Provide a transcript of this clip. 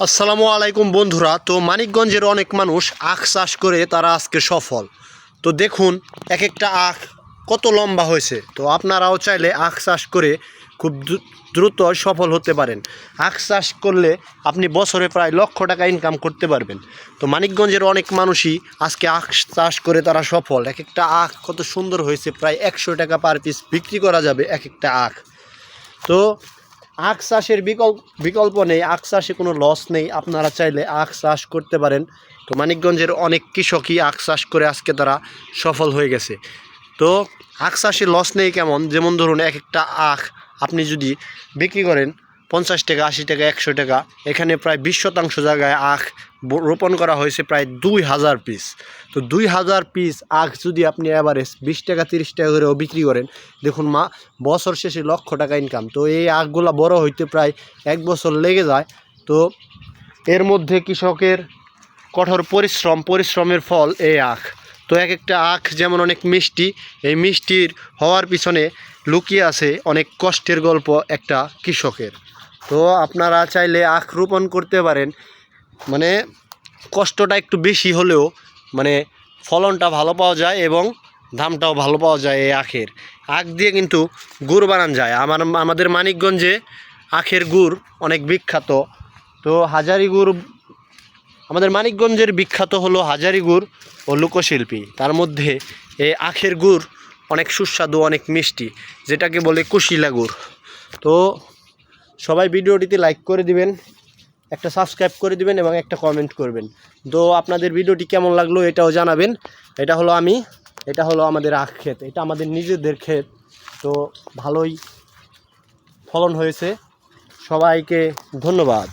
আসসালামু আলাইকুম বন্ধুরা। তো মানিকগঞ্জের অনেক মানুষ আখ চাষ করে তারা আজকে সফল। তো দেখুন এক একটা আখ কত লম্বা হয়েছে। তো আপনারাও চাইলে আখ চাষ করে খুব দ্রু- দ্রুত সফল হতে পারেন। আখ চাষ করলে আপনি বছরে প্রায় লক্ষ টাকা ইনকাম করতে পারবেন। তো মানিকগঞ্জের অনেক মানুষই আজকে আখ চাষ করে তারা সফল। এক একটা আখ কত সুন্দর হয়েছে, প্রায় একশো টাকা পার পিস বিক্রি করা যাবে এক একটা আখ। তো আখ চাষের বিকল্প বিকল্প নেই, আখ চাষে কোনো লস নেই। আপনারা চাইলে আখ চাষ করতে পারেন। তো মানিকগঞ্জের অনেক কৃষকই আখ চাষ করে আজকে তারা সফল হয়ে গেছে। তো আখ চাষে লস নেই কেমন? যেমন ধরুন এক একটা আখ আপনি যদি বিক্রি করেন পঞ্চাশ টাকা, আশি টাকা, একশো টাকা। এখানে প্রায় বিশ শতাংশ জায়গায় আখ রোপণ করা হয়েছে প্রায় দুই হাজার পিস তো দুই হাজার পিস আখ যদি আপনি অ্যাভারেজ বিশ টাকা, তিরিশ টাকা করেও বিক্রি করেন, দেখুন মা, বছর শেষে লক্ষ টাকা ইনকাম তো এই আখগুলা বড় হইতে প্রায় এক বছর লেগে যায়। তো এর মধ্যে কৃষকের কঠোর পরিশ্রম, পরিশ্রমের ফল এই আখ। তো এক একটা আখ যেমন অনেক মিষ্টি, এই মিষ্টির হওয়ার পিছনে লুকিয়ে আছে অনেক কষ্টের গল্প একটা কৃষকের। তো আপনারা চাইলে আখ রোপণ করতে পারেন। মানে কষ্টটা একটু বেশি হলেও মানে ফলনটা ভালো পাওয়া যায় এবং দামটাও ভালো পাওয়া যায় এই আখের। আখ দিয়ে কিন্তু গুড় বানান যায়। আমার, আমাদের মানিকগঞ্জে আখের গুড় অনেক বিখ্যাত। তো হাজারি গুড়, আমাদের মানিকগঞ্জের বিখ্যাত হলো হাজারি গুড় ও লোকশিল্পী। তার মধ্যে এই আখের গুড় অনেক সুস্বাদু, অনেক মিষ্টি, যেটাকে বলে কুশিলা গুড়। তো সবাই ভিডিওটিতে লাইক করে দিবেন, একটা সাবস্ক্রাইব করে দিবেন এবং একটা কমেন্ট করবেন। তো আপনাদের ভিডিওটি কেমন লাগল এটাও জানাবেন। এটা হলো আমি, এটা হলো আমাদের আখ ক্ষেত, এটা আমাদের নিজেদের ক্ষেত। তো ভালোই ফলন হয়েছে। সবাইকে ধন্যবাদ।